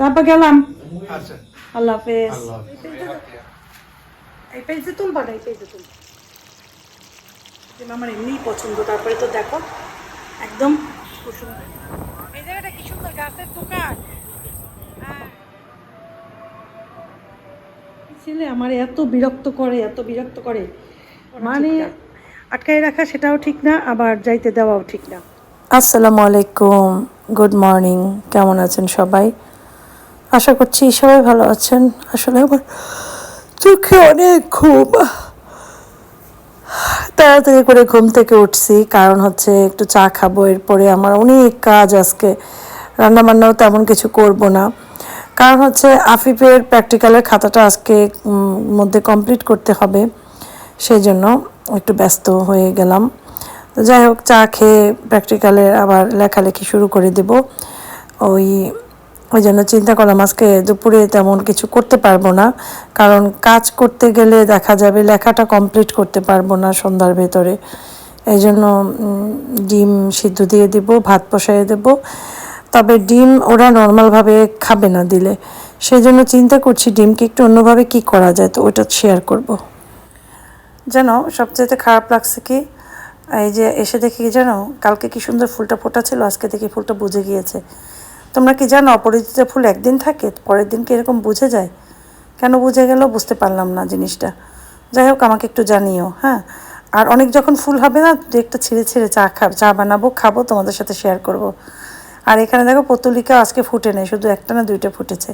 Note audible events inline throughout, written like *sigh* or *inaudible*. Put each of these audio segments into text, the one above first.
তারপর গেলাম। আচ্ছা। আল্লাহ হাফেজ। আল্লাহ এই পেজে তুলবা না এই পেজে তুলবা আমার এমনিই পছন্দ তারপরে তো দেখো একদম খুব সুন্দর এই জায়গাটা কি সুন্দর গাছের দোকান। হ্যাঁ। ছেলে আমার এত বিরক্ত করে এত বিরক্ত করে। মানে আটকায় রাখা সেটাও ঠিক না আবার যাইতে দেওয়াও ঠিক না। আসসালামু আলাইকুম গুড মর্নিং কেমন আছেন সবাই? আশা করছি সবাই ভালো আছেন। আসলে আমার চোখে অনেক ঘুম। তাড়াতাড়ি করে ঘুম থেকে উঠছি, কারণ হচ্ছে একটু চা খাব। এরপরে আমার অনেক কাজ আজকে। রান্নাবান্নাও তেমন কিছু করব না। কারণ হচ্ছে আফিফের প্র্যাকটিক্যালের খাতাটা আজকে মধ্যে কমপ্লিট করতে হবে। সেই জন্য একটু ব্যস্ত হয়ে গেলাম। যাই হোক, চা খেয়ে প্র্যাকটিক্যালের আবার লেখালেখি শুরু করে দেব। ওই ওই জন্য চিন্তা করলাম, আজকে দুপুরে তেমন কিছু করতে পারব না। কারণ কাজ করতে গেলে দেখা যাবে লেখাটা কমপ্লিট করতে পারব না সন্ধ্যার ভেতরে। এই জন্য ডিম সিদ্ধ দিয়ে দিব, ভাত বসাই দেব। তবে ডিম ওরা নর্মালভাবে খাবে না দিলে। সেই জন্য চিন্তা করছি ডিমকে একটু অন্যভাবে কি করা যায়, তো ওইটা শেয়ার করব। জানো সবচেয়ে খারাপ লাগছে কি, এই যে এসে দেখি জানো, কালকে কি সুন্দর ফুলটা ফোটা ছিল আজকে দেখি ফুলটা বুঝে গিয়েছে। তোমরা কি জানো অপরিচিত ফুল একদিন থাকে, পরের দিন কি এরকম বুঝে যায়? কেন বুঝে গেল বুঝতে পারলাম না জিনিসটা। যাই হোক, আমাকে একটু জানিও হ্যাঁ? আর অনেক যখন ফুল হবে না, দু একটা ছিঁড়ে ছিঁড়ে চা খা, চা বানাবো, খাব, তোমাদের সাথে শেয়ার করব। আর এখানে দেখো পতুলিকা আজকে ফুটে নেই, শুধু একটা না দুইটা ফুটেছে।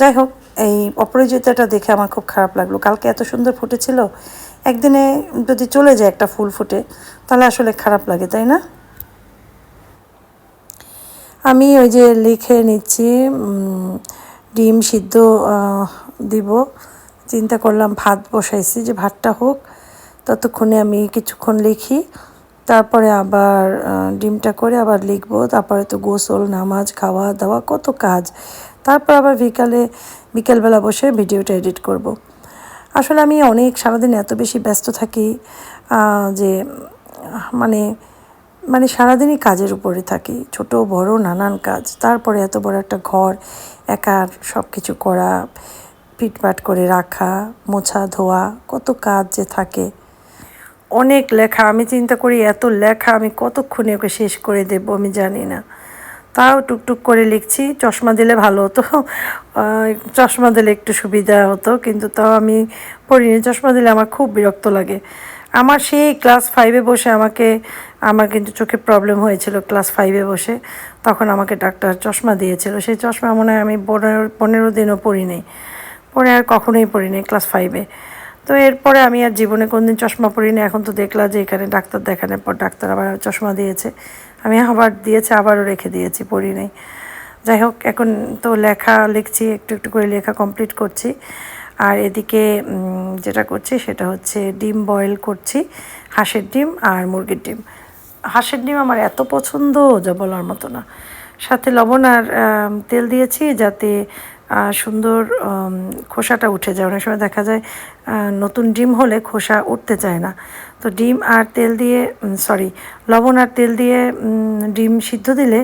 যাই হোক, এই অপরিচিতাটা দেখে আমার খুব খারাপ লাগল। কালকে এত সুন্দর ফুটেছিল, একদিনে যদি চলে যায় একটা ফুল ফুটে, তাহলে আসলে খারাপ লাগে, তাই না? আমি ওই যে লিখে নিচ্ছি ডিম সিদ্ধ দিব। চিন্তা করলাম ভাত বসাইছি যে ভাতটা হোক। ততক্ষণে আমি কিছুক্ষণ লিখি। তারপরে আবার ডিমটা করে আবার লিখব। তারপরে তো গোসল, নামাজ খাওয়া দাওয়া কত কাজ। তারপর আবার বিকালে, বিকেলবেলা বসে ভিডিওটা এডিট করব। আসলে আমি অনেক, সারাদিন এত বেশি ব্যস্ত থাকি যে মানে মানে সারাদিনই কাজের উপরে থাকি। ছোট, বড়, নানান কাজ। তারপরে এত বড় একটা ঘর একার সব কিছু করা, পিটপাট করে রাখা, মোছা, ধোয়া, কত কাজ যে থাকে। অনেক লেখা, আমি চিন্তা করি এত লেখা আমি কতক্ষণে ওকে শেষ করে দেব আমি জানি না। তাও টুকটুক করে লিখছি, চশমা দিলে ভালো হতো। চশমা দিলে একটু সুবিধা হতো, কিন্তু তাও আমি পড়িনি। চশমা দিলে আমার খুব বিরক্ত লাগে। আমার সেই ক্লাস ফাইভে বসে আমাকে আমার কিন্তু চোখে প্রবলেম হয়েছিল ক্লাস ফাইভে বসে। তখন আমাকে ডাক্তার চশমা দিয়েছিল। সেই চশমা মনে হয় আমি পনেরো পনেরো দিনও পরিনি পরে আর কখনোই পরিনি ক্লাস ফাইভে তো এরপরে আমি আর জীবনে কোনদিন চশমা পরিনি। এখন তো দেখলাম যে এখানে ডাক্তার দেখানোর পর ডাক্তার আবার চশমা দিয়েছে। আমি আবার দিয়েছে, আবারও রেখে দিয়েছি পড়ি নাই যাই হোক, এখন তো লেখা লিখছি, একটু একটু করে লেখা কমপ্লিট করছি। আর এদিকে যেটা করছি সেটা হচ্ছে ডিম বয়েল করছি, হাঁসের ডিম আর মুরগির ডিম। হাঁসের ডিম আমার এত পছন্দ যা বলার মতো না। সাথে লবণ আর তেল দিয়েছি যাতে সুন্দর খোসাটা উঠে যায়। অনেক সময় দেখা যায় নতুন ডিম হলে খোসা উঠতে চায় না। তো ডিম আর তেল দিয়ে সরি লবণ আর তেল দিয়ে ডিম সিদ্ধ দিলে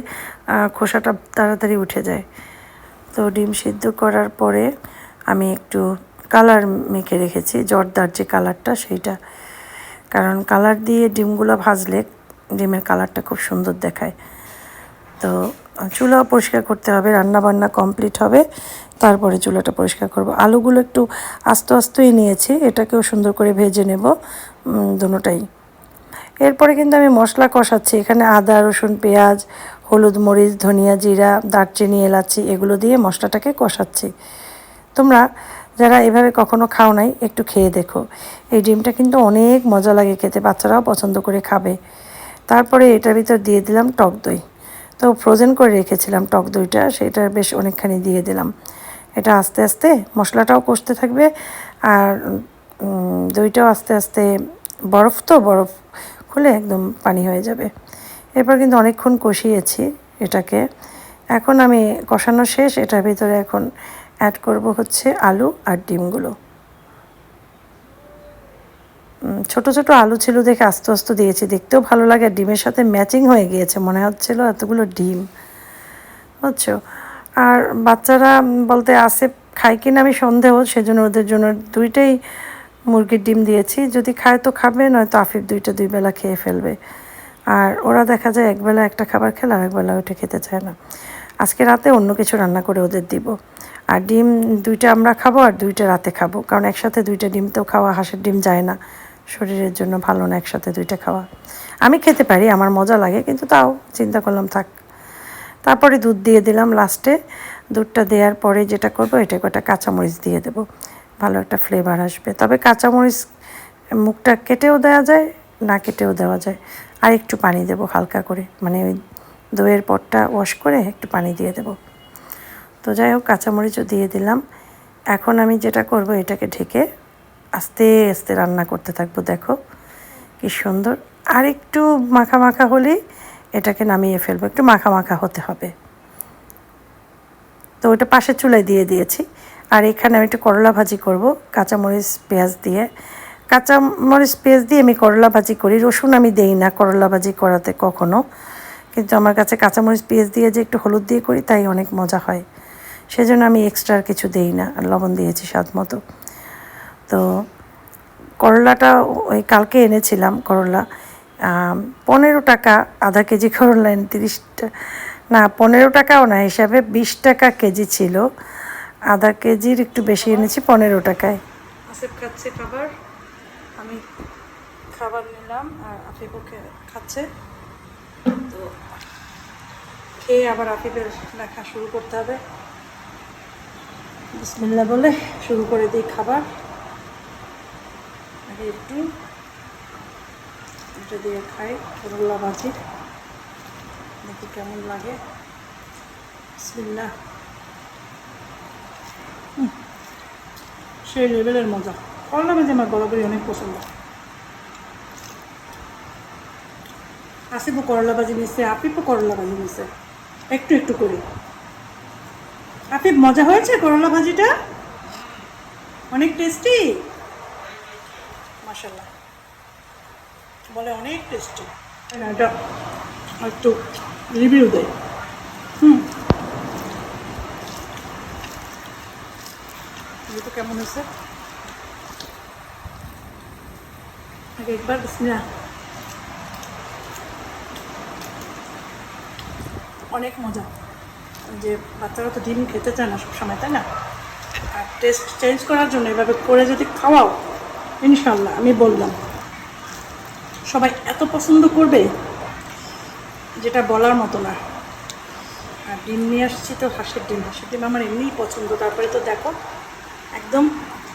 খোসাটা তাড়াতাড়ি উঠে যায়। তো ডিম সিদ্ধ করার পরে আমি একটু কালার মেখে রেখেছি, জর্দার যে কালারটা সেইটা। কারণ কালার দিয়ে ডিমগুলো ভাজলে ডিমের কালারটা খুব সুন্দর দেখায়। তো, চুলাও পরিষ্কার করতে হবে রান্না বান্না কমপ্লিট হবে, তারপরে চুলাটা পরিষ্কার করব। আলুগুলো একটু আস্তে আস্তেই নিয়েছি, এটাকেও সুন্দর করে ভেজে নেব দুটোটাই এরপরে কিন্তু আমি মশলা কষাচ্ছি, এখানে আদা, রসুন, পেঁয়াজ, হলুদ মরিচ, ধনিয়া জিরা, দারচিনি, এলাচি, এগুলো দিয়ে মশলাটাকে কষাচ্ছি। তোমরা যারা এভাবে কখনো খাও নাই, একটু খেয়ে দেখো। এই ডিমটা কিন্তু অনেক মজা লাগে খেতে, বাচ্চারাও পছন্দ করে খাবে। তারপরে এটার ভিতর দিয়ে দিলাম টক দই। তো ফ্রোজেন করে রেখেছিলাম টক দইটা সেটা বেশ অনেকখানি দিয়ে দিলাম। এটা আস্তে আস্তে মশলাটাও কষতে থাকবে আর দইটাও আস্তে আস্তে বরফ তো, বরফ খুলে একদম পানি হয়ে যাবে। এরপর কিন্তু অনেকক্ষণ কষিয়েছি এটাকে। এখন আমি কষানো শেষ, এটার ভিতরে এখন অ্যাড করব হচ্ছে আলু আর ডিমগুলো। ছোট ছোট আলু ছিল দেখে আস্তে আস্তে দিয়েছি। দেখতেও ভালো লাগে। ডিমের সাথে ম্যাচিং হয়ে গিয়েছে, মনে হচ্ছিল এতগুলো ডিম। বুঝছ? আর বাচ্চারা বলতে আসে খায় কিনা আমি সন্দেহ, সেজন্য ওদের জন্য দুইটাই মুরগির ডিম দিয়েছি। যদি খায় তো খাবে, নয়তো আফিফ দুইটা দুই বেলা খেয়ে ফেলবে। আর ওরা দেখা যায় একবেলা একটা খাবার খেলে আর একবেলা ওইটা খেতে চায় না। আজকে রাতে অন্য কিছু রান্না করে ওদের দিব। আর ডিম দুইটা আমরা খাব আর দুইটা রাতে খাব। কারণ একসাথে দুইটা ডিম তো খাওয়া, হাঁসের ডিম যায় না। শরীরের জন্য ভালো না একসাথে দুইটা খাওয়া। আমি খেতে পারি, আমার মজা লাগে, কিন্তু তাও চিন্তা করলাম থাক। তারপরে দুধ দিয়ে দিলাম লাস্টে দুধটা দেওয়ার পরে যেটা করব, এটা কটা কাঁচামরিচ দিয়ে দেবো। ভালো একটা ফ্লেভার আসবে। তবে কাঁচামরিচ মুখটা কেটেও দেওয়া যায়, না কেটেও দেওয়া যায়। আর একটু পানি দেবো হালকা করে। মানে ওই দইয়ের পটটা ওয়াশ করে একটু পানি দিয়ে দেবো। তো যাই হোক, কাঁচামরিচও দিয়ে দিলাম। এখন আমি যেটা করব, এটাকে ঢেকে আস্তে আস্তে রান্না করতে থাকব, দেখো কি সুন্দর। আর একটু মাখা মাখা হলেই এটাকে নামিয়ে ফেলব, একটু মাখা মাখা হতে হবে। তো ওটা পাশের চুলায় দিয়ে দিয়েছি। আর এখানে আমি একটু করলা ভাজি করব, কাঁচামরিচ, পেঁয়াজ দিয়ে। কাঁচামরিচ, পেঁয়াজ দিয়ে আমি করলা ভাজি করি, রসুন আমি দেই না করলা ভাজি করাতে কখনো। কিন্তু আমার কাছে কাঁচামরিচ, পেঁয়াজ দিয়ে যে একটু হলুদ দিয়ে করি, তাই অনেক মজা হয়। সেজন্য আমি এক্সট্রা কিছু দেই না, আর লবণ দিয়েছি স্বাদ মতো। তো করলাটা ওই কালকে এনেছিলাম করলা। পনেরো টাকা আধা কেজি করলা এনে তিরিশটা না, পনেরো টাকাও না, হিসাবে বিশ টাকা কেজি ছিল। আধা কেজির একটু বেশি এনেছি, পনেরো টাকায়। খাচ্ছে খাবার, আমি খাবার নিলাম, আর আফিফও খাচ্ছে। তো খেয়ে আবার আফিফের লেখা শুরু করতে হবে। বিসমিল্লা বলে শুরু করে দিই খাবার। আগে একটু দিয়ে খাই করলা ভাজি। দেখি কেমন লাগে। বিসমিল্লা সেই লেভেলের মজা। করলা ভাজি আমার বরাবরই অনেক পছন্দ। আসিফও করলা ভাজি নিচ্ছে আপিফও করলা ভাজি নিচ্ছে একটু একটু করে। আপিফ মজা হয়েছে করলা ভাজিটা? অনেক টেস্টি মাসাল্লাহ বলে অনেক টেস্টি এটা একটু রিভিউ দেয় হুম। এটা কেমন হয়েছে? আগে একবার বিসমিল্লা অনেক মজা। যে বাচ্চারা তো ডিম খেতে চায় না সবসময়, তাই না? আর টেস্ট চেঞ্জ করার জন্য এভাবে করে যদি খাওয়াও ইনশাল্লাহ আমি বললাম। সবাই এত পছন্দ করবে, যেটা বলার মতো না। আর ডিম নিয়ে আসছি তো, হাঁসের ডিম। হাঁসের ডিম আমার এমনিই পছন্দ, তারপরে তো দেখো, একদম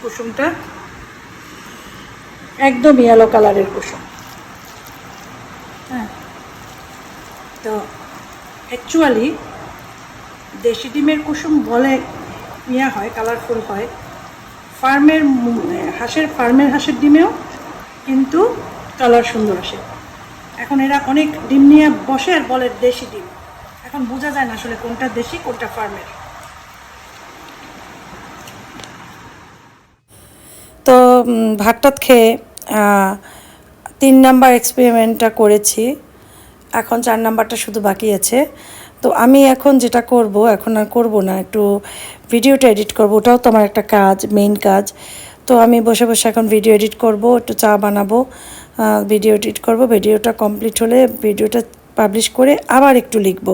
কুসুমটা একদম ইয়েলো কালারের কুসুম। হ্যাঁ। তো অ্যাকচুয়ালি দেশি ডিমের কুসুম বলে ইয়া হয় কালারফুল হয়। ফার্মের হাঁসের ফার্মের হাঁসের ডিমেও কিন্তু কালার সুন্দর আসে। এখন এরা অনেক ডিম নিয়ে বসে আর বলে দেশি ডিম। এখন বোঝা যায় না আসলে কোনটা দেশি কোনটা ফার্মের। তো উম, ভাত টাত খেয়ে তিন নাম্বার এক্সপেরিমেন্টটা করেছি। এখন চার নাম্বারটা শুধু বাকি আছে। তো আমি এখন যেটা করব, এখন আর করব না, একটু ভিডিওটা এডিট করব, ওটাও তো আমার একটা কাজ মেইন কাজ। তো আমি বসে বসে এখন ভিডিও এডিট করব, একটু চা বানাবো ভিডিও এডিট করব ভিডিওটা কমপ্লিট হলে ভিডিওটা পাবলিশ করে আবার একটু লিখব।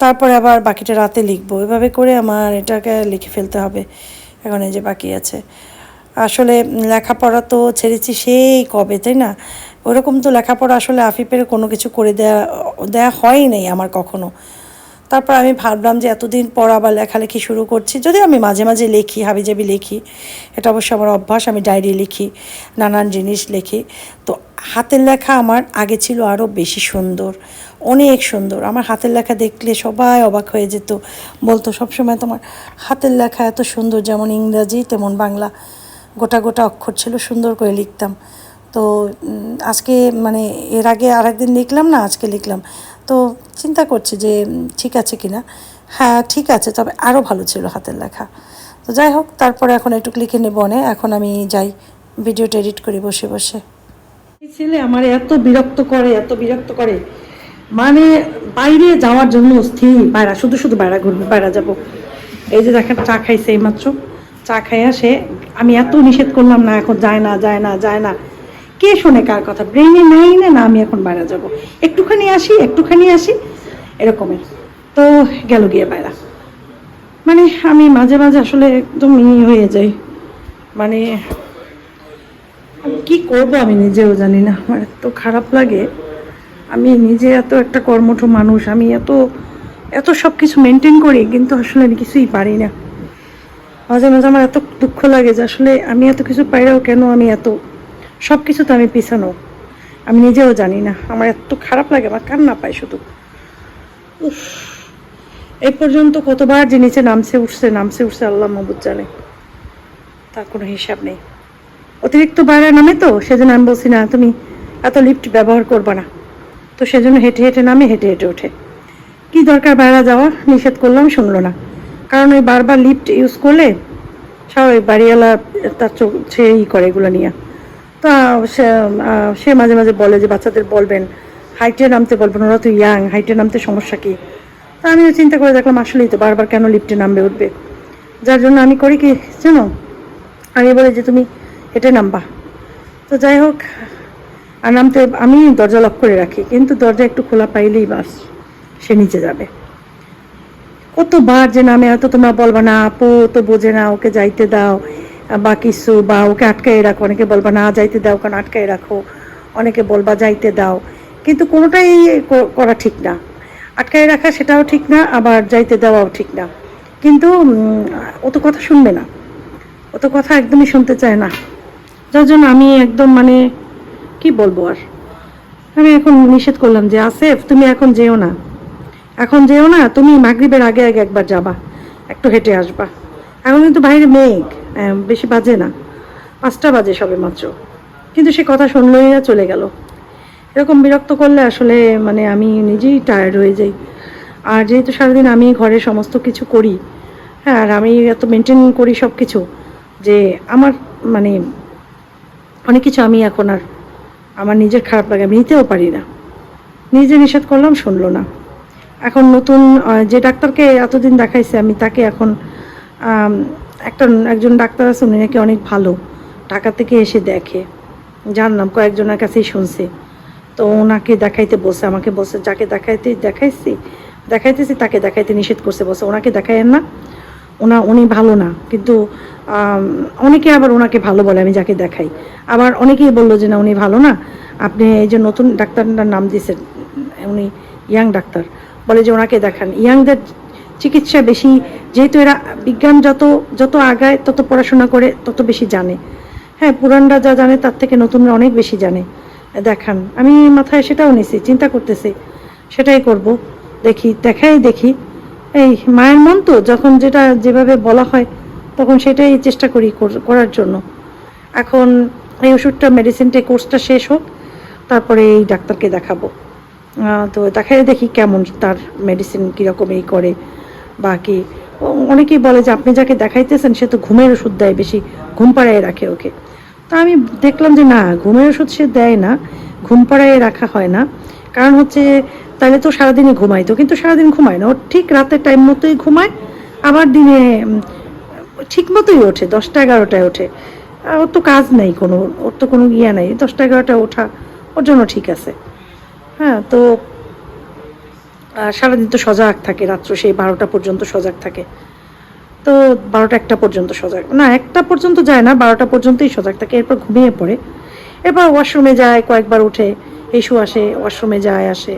তারপরে আবার বাকিটা রাতে লিখব। এভাবে করে আমার এটাকে লিখে ফেলতে হবে, এখন এই যে বাকি আছে। আসলে লেখাপড়া তো ছেড়েছি সেই কবে, তাই না? ওরকম তো লেখাপড়া আসলে আফিফের কোনো কিছু করে দেয়া দেয়া হয়ই নাই আমার কখনো। তারপর আমি ভাবলাম যে এতদিন পর আবার লেখালেখি শুরু করছি। যদিও আমি মাঝে মাঝে লিখি, হাবিজাবি লিখি। এটা অবশ্য আমার অভ্যাস, আমি ডায়েরি লিখি, নানান জিনিস লিখি। তো হাতের লেখা আমার আগে ছিল আরও বেশি সুন্দর, অনেক সুন্দর। আমার হাতের লেখা দেখলে সবাই অবাক হয়ে যেত। বলতো, সবসময় তোমার হাতের লেখা এত সুন্দর, যেমন ইংরাজি, তেমন বাংলা। গোটা গোটা অক্ষর ছিল সুন্দর করে লিখতাম। তো আজকে মানে এর আগে আর একদিন লিখলাম না, আজকে লিখলাম। তো চিন্তা করছি যে ঠিক আছে কি না হ্যাঁ ঠিক আছে, তবে আরও ভালো ছিল হাতের লেখা। তো যাই হোক, তারপরে এখন একটু লিখে নেব অনেক। এখন আমি যাই, ভিডিওটা এডিট করি বসে বসে। ছেলে আমার এত বিরক্ত করে, এত বিরক্ত করে। মানে বাইরে যাওয়ার জন্য স্থির বাইরা, শুধু শুধু বাইরা ঘুরবে, বাইরা যাব। এই যে দেখেন, চা খাইছে এইমাত্র। চা খাইয়া সে, আমি এত নিষেধ করলাম না, এখন যায় না যায় না যায় না। কে শোনে কার কথা? ব্রেনে নেই না না আমি এখন বাইরে যাব। একটুখানি আসি একটুখানি আসি, এরকমের। তো গেল গিয়ে বাইরা। মানে আমি মাঝে মাঝে আসলে একদম ই হয়ে যাই। মানে কি করব আমি নিজেও জানি না। আমার এত খারাপ লাগে। আমি নিজে এত একটা কর্মঠ মানুষ। আমি এত এত সব কিছু মেনটেন করি, কিন্তু আসলে আমি কিছুই পারি না। মাঝে মাঝে আমার এত দুঃখ লাগে যে আসলে আমি এত কিছু পাইরাও কেন আমি এত সব কিছু তো আমি পিছানো। আমি নিজেও জানি না, আমার এত খারাপ লাগে, আমার কান্না পায় শুধু। এই পর্যন্ত কতবার যে নিচে নামছে, উঠছে নামছে, উঠছে আল্লাহ মাহবুদ জানে। তার কোনো হিসাব নেই। অতিরিক্ত বাইরে নামে তো, সেজন্য আমি বলছি না, তুমি এত লিফট ব্যবহার করবা না। তো সেজন্য হেঁটে হেঁটে নামে, হেঁটে হেঁটে ওঠে। কি দরকার বাইরে যাওয়া নিষেধ করলাম, শুনলো না। কারণ ওই বারবার লিফট ইউজ করলে স্বাভাবিক বাড়িওয়ালা তার চোখ, সে ই করে এগুলো নিয়ে। তা সে মাঝে মাঝে বলে যে বাচ্চাদের বলবেন হাইটে নামতে বলবেন, ওরা তো ইয়াং হাইটে নামতে সমস্যা কি? তা আমি চিন্তা করে দেখলাম আসলেই তো বারবার কেন লিফটে নামবে উঠবে? যার জন্য আমি করি কি, জানো? আমি বলি যে তুমি হেঁটে নামবা। তো যাই হোক, আর নামতে আমি দরজা লক করে রাখি, কিন্তু দরজা একটু খোলা পাইলেই বাস, সে নিচে যাবে। কতবার যে নামে হয়তো তোমরা বলবা না, আপু তো বোঝে না, ওকে যাইতে দাও। বা কিছু বা ওকে আটকাই রাখো, অনেকে বলবা, না, যাইতে দাও, কারণ আটকাই রাখো। অনেকে বলবা, যাইতে দাও। কিন্তু কোনোটাই করা ঠিক না। আটকাই রাখা সেটাও ঠিক না, আবার যাইতে দেওয়াও ঠিক না। কিন্তু ও তো কথা শুনবে না। ও তো কথা একদমই শুনতে চায় না। যার জন্য আমি একদম মানে কি বলব আর? আমি এখন নিষেধ করলাম যে, আসেফ, তুমি এখন যেও না। এখন যেও না, তুমি মাগরিবের আগে আগে একবার যাবা। একটু হেঁটে আসবা। এখন কিন্তু বাইরে মেঘ। বেশি বাজে না। পাঁচটা বাজে সবে মাত্র। কিন্তু সে কথা শুনলই না চলে গেল। এরকম বিরক্ত করলে আসলে মানে আমি নিজেই টায়ার্ড হয়ে যাই। আর যেহেতু সারাদিন আমি ঘরে সমস্ত কিছু করি হ্যাঁ আর আমি এত মেনটেন করি সব কিছু যে আমার মানে অনেক কিছু আমি এখন আর আমার নিজের খারাপ লাগে, আমি নিতেও পারি না। নিজে নিষেধ করলাম, শুনলো না। এখন নতুন যে ডাক্তারকে এতদিন দেখাইছে, আমি তাকে এখন একটা একজন ডাক্তার আছে, উনি নাকি অনেক ভালো। ঢাকা থেকে এসে দেখে। জানলাম কয়েকজনের কাছেই শুনছি। তো ওনাকে দেখাইতে বসে আমাকে বসে যাকে দেখাইতে, দেখাইছি? দেখাইতেছি, তাকে দেখাইতে নিষেধ করছে বসে ওনাকে দেখাইয়েন না। ওনা, উনি ভালো না। কিন্তু অনেকে আবার ওনাকে ভালো বলে, আমি যাকে দেখাই। আবার অনেকেই বলল যে, না, উনি ভালো না। আপনি এই যে নতুন ডাক্তারটার নাম দিয়েছেন, উনি ইয়াং ডাক্তার। বলে যে, ওনাকে দেখান। ইয়াংদের চিকিৎসা বেশি, যেহেতু এরা বিজ্ঞান যত যত আগায় তত পড়াশোনা করে তত বেশি জানে। হ্যাঁ পুরানরা যা জানে তার থেকে নতুনরা অনেক বেশি জানে। দেখান, আমি মাথায় সেটাও নিছি, চিন্তা করতেছি, সেটাই করব, দেখি, দেখাই দেখি। এই মায়ের মন তো, যখন যেটা যেভাবে বলা হয়, তখন সেটাই চেষ্টা করি করার জন্য। এখন এই ওষুধটা মেডিসিনটা কোর্সটা শেষ হোক, তারপরে এই ডাক্তারকে দেখাবো। তো দেখাই দেখি কেমন তার মেডিসিন কীরকম এই করে। বা কি অনেকেই বলে যে আপনি যাকে দেখাইতেছেন, সে তো ঘুমের ওষুধ দেয় বেশি, ঘুম পাড়ায় রাখে ওকে। তা আমি দেখলাম যে না, ঘুমের ওষুধ সে দেয় না, ঘুম পাড়ায় রাখা হয় না। কারণ হচ্ছে তাহলে তো সারাদিনই ঘুমাইতো কিন্তু সারাদিন ঘুমায় না। ও ঠিক রাতের টাইম মতোই ঘুমায়, আবার দিনে ঠিক মতোই ওঠে, দশটা এগারোটায় ওঠে। ওর তো কাজ নেই কোনো, ওর তো কোনো ইয়ে নেই। দশটা এগারোটায় ওঠা, ওর জন্য ঠিক আছে। হ্যাঁ তো সারাদিন তো সজাগ থাকে, রাত্র সেই বারোটা পর্যন্ত সজাগ থাকে। তো বারোটা একটা পর্যন্ত সজাগ। না, একটা পর্যন্ত যায় না, বারোটা পর্যন্তই সজাগ থাকে, এরপর ঘুমিয়ে পড়ে। এরপর ওয়াশরুমে যায়, কয়েকবার উঠে ইস্যু আসে, ওয়াশরুমে যায়, আসে।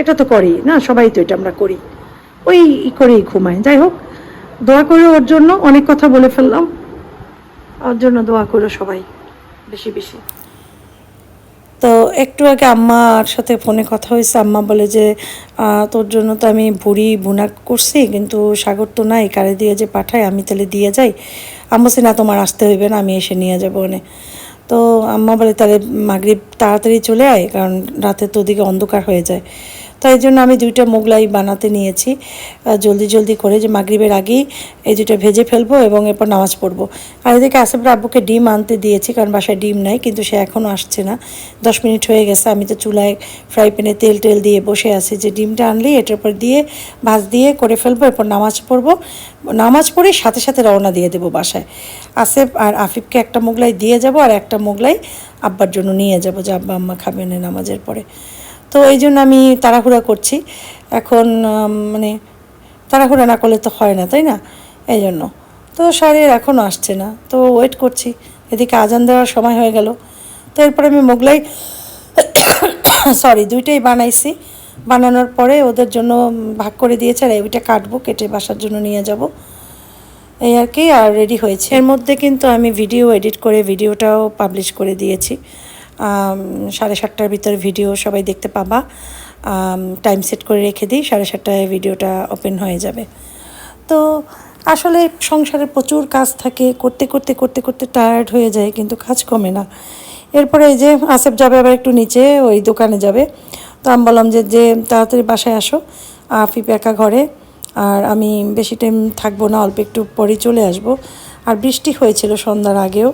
এটা তো করি, না, সবাই তো এটা আমরা করি। ওই ই করেই ঘুমায় যাই হোক, দোয়া করে ওর জন্য, অনেক কথা বলে ফেললাম। ওর জন্য দোয়া করো সবাই, বেশি বেশি। তো একটু আগে আম্মার সাথে ফোনে কথা হয়েছে। আম্মা বলে যে তোর জন্য তো আমি ভুড়ি বুনা করছি, কিন্তু সাগর তো নাই, কারে দিয়ে যে পাঠায়, আমি তাহলে দিয়ে যাই। আম্মা না, তোমার আসতে হইবে না, আমি এসে নিয়ে যাব ওনে তো আম্মা বলে, তাহলে মাগরিব তাড়াতাড়ি চলে আয়, কারণ রাতে তো ওদিকে অন্ধকার হয়ে যায়। তাই জন্য আমি দুইটা মোগলাই বানাতে নিয়েছি। জলদি জলদি করে যে মাগরিবের আগেই এই দুটো ভেজে ফেলব এবং এরপর নামাজ পড়ব। আর এদিকে আসিফ আব্বুকে ডিম আনতে দিয়েছি, কারণ বাসায় ডিম নাই, কিন্তু সে এখনও আসছে না। দশ মিনিট হয়ে গেছে, আমি তো চুলায় ফ্রাই প্যানে তেল টেল দিয়ে বসে আছি যে ডিমটা আনলেই এটার উপর দিয়ে ভাজ দিয়ে করে ফেলব, এরপর নামাজ পড়ব। নামাজ পড়ে সাথে সাথে রওনা দিয়ে দেবো বাসায়। আসিফ আর আফিফকে একটা মোগলাই দিয়ে যাব আর একটা মোগলাই আব্বার জন্য নিয়ে যাব, যে আব্বা আম্মা খাবেন নামাজের পরে। তো এই জন্য আমি তাড়াহুড়া করছি। এখন মানে তাড়াহুড়া না করলে তো হয় না, তাই না? এই জন্য। তো শাড়ির এখনও আসছে না। তো ওয়েট করছি। এদিকে আজান দেওয়ার সময় হয়ে গেল। তো এরপরে আমি মোগলাই *coughs* সরি দুইটাই বানাইছি। বানানোর পরে ওদের জন্য ভাগ করে দিয়েছে আর ওইটা কাটবো, কেটে বাসার জন্য নিয়ে যাব। এই আর কি, আর রেডি হয়েছে। এর মধ্যে কিন্তু আমি ভিডিও এডিট করে ভিডিওটাও পাবলিশ করে দিয়েছি। সাড়ে সাতটার ভিতরে ভিডিও সবাই দেখতে পাবা। টাইম সেট করে রেখে দিই, সাড়ে সাতটায় ভিডিওটা ওপেন হয়ে যাবে। তো আসলে সংসারে প্রচুর কাজ থাকে, করতে করতে করতে করতে টায়ার্ড হয়ে যায়, কিন্তু কাজ কমে না। এরপরে এই যে আসেফ যাবে আবার একটু নিচে, ওই দোকানে যাবে। তো আমি বললাম যে যে তাড়াতাড়ি বাসায় আসো। আফিপ একা ঘরে, আর আমি বেশি টাইম থাকব না, অল্প একটু পরেই চলে আসব। আর বৃষ্টি হয়েছিল সন্ধ্যার আগেও।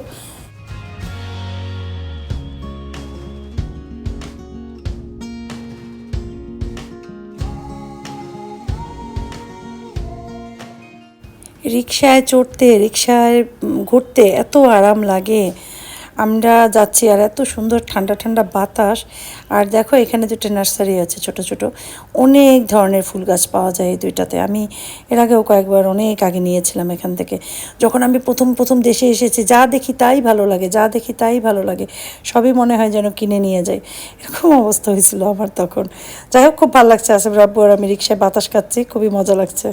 রিক্সায় চড়তে রিক্সায় ঘুরতে এত আরাম লাগে। আমরা যাচ্ছি আর এত সুন্দর ঠান্ডা ঠান্ডা বাতাস। আর দেখো এখানে দুটো নার্সারি আছে ছোট ছোট। অনেক ধরনের ফুল গাছ পাওয়া যায় এই দুইটাতে। আমি এর আগেও কয়েকবার অনেক আগে নিয়েছিলাম এখান থেকে। যখন আমি প্রথম প্রথম দেশে এসেছি, যা দেখি তাই ভালো লাগে, যা দেখি তাই ভালো লাগে, সবই মনে হয় যেন কিনে নিয়ে যাই। এরকম অবস্থা হয়েছিল আমার তখন। যাই হোক, খুব ভালো লাগছে আসলে রাব্বু আর আমি রিক্সায় বাতাস খাচ্ছি, খুবই মজা লাগছে।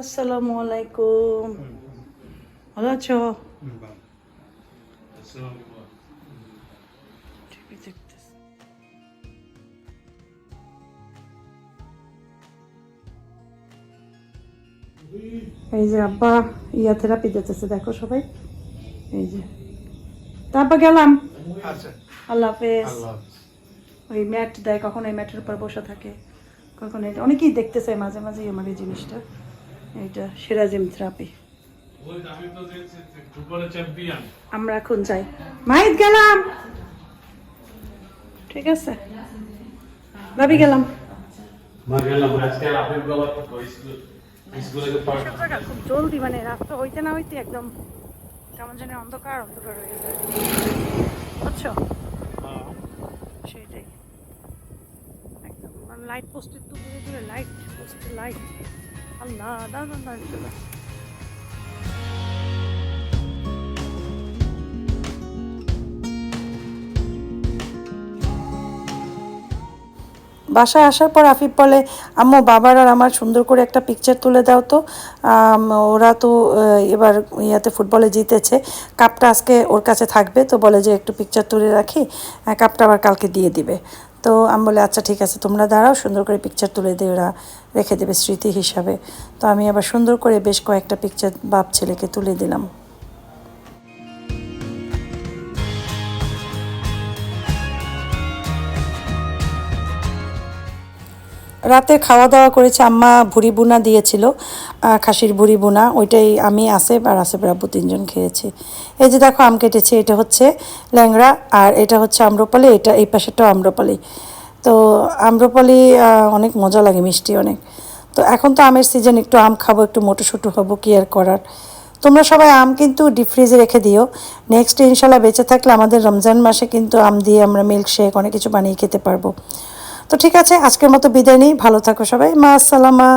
আসসালামু আলাইকুম ভালো আছো এই যে আব্বা, ইয়া থেরাপি দিতেছে, দেখো সবাই। এই যে। তা আব্বা গেলাম। আচ্ছা। আল্লাহ হাফেজ। ওই ম্যাট দেয় কখন এই ম্যাটের উপর বসে থাকে কখন এটা। অনেকেই দেখতে চায় মাঝে মাঝেই আমার এই জিনিসটা। এইটা সিরাজিম থেরাপি। আমরা এখন যাই। মাহিত গেলাম। ঠিক আছে। ভাবি গেলাম। খুব জলদি মানে রাস্তা হইতে না হইতে একদম কেমন জানি অন্ধকার অন্ধকার হয়ে যায় বুঝছ? সেটাই একদম মানে লাইট পোস্টের তো দূরে দূরে লাইট পোস্টে লাইট আল্লাহ দাদা দাদা বাসায় আসার পর আফিফ বলে, আম্মু, বাবার আর আমার সুন্দর করে একটা পিকচার তুলে দাও তো। ওরা তো এবার ইয়াতে ফুটবলে জিতেছে। কাপটা আজকে ওর কাছে থাকবে, তো বলে যে একটু পিকচার তুলে রাখি কাপটা আবার কালকে দিয়ে দিবে। তো আমি বলে আচ্ছা ঠিক আছে, তোমরা দাঁড়াও, সুন্দর করে পিকচার তুলে দিয়ে ওরা রেখে দেবে স্মৃতি হিসাবে। তো আমি আবার সুন্দর করে বেশ কয়েকটা পিকচার বাপ ছেলেকে তুলে দিলাম। রাতে খাওয়া দাওয়া করেছে, আম্মা ভুড়ি বুনা দিয়েছিল খাসির ভুড়ি বুনা, ওইটাই আমি, আসেফ আর আসেফ রাব্বু তিনজন খেয়েছি। এই যে দেখো আম কেটেছি, এটা হচ্ছে ল্যাংড়া আর এটা হচ্ছে আম্রপালি, এটা এই পাশেরটাও আম্রপালি। তো আম্রপালি অনেক মজা লাগে, মিষ্টি অনেক। তো এখন তো আমের সিজন একটু আম খাব, একটু মোটোসোটো হব কি আর করার? তোমরা সবাই আম কিন্তু ডিপ ফ্রিজে রেখে দিও। নেক্সট ইনশাল্লাহ, বেঁচে থাকলে আমাদের রমজান মাসে কিন্তু আম দিয়ে আমরা মিল্কশেক অনেক কিছু বানিয়ে খেতে পারব। তো ঠিক আছে আজকের মতো বিদায় নিই। ভালো থাকো সবাই। মা আসসালামা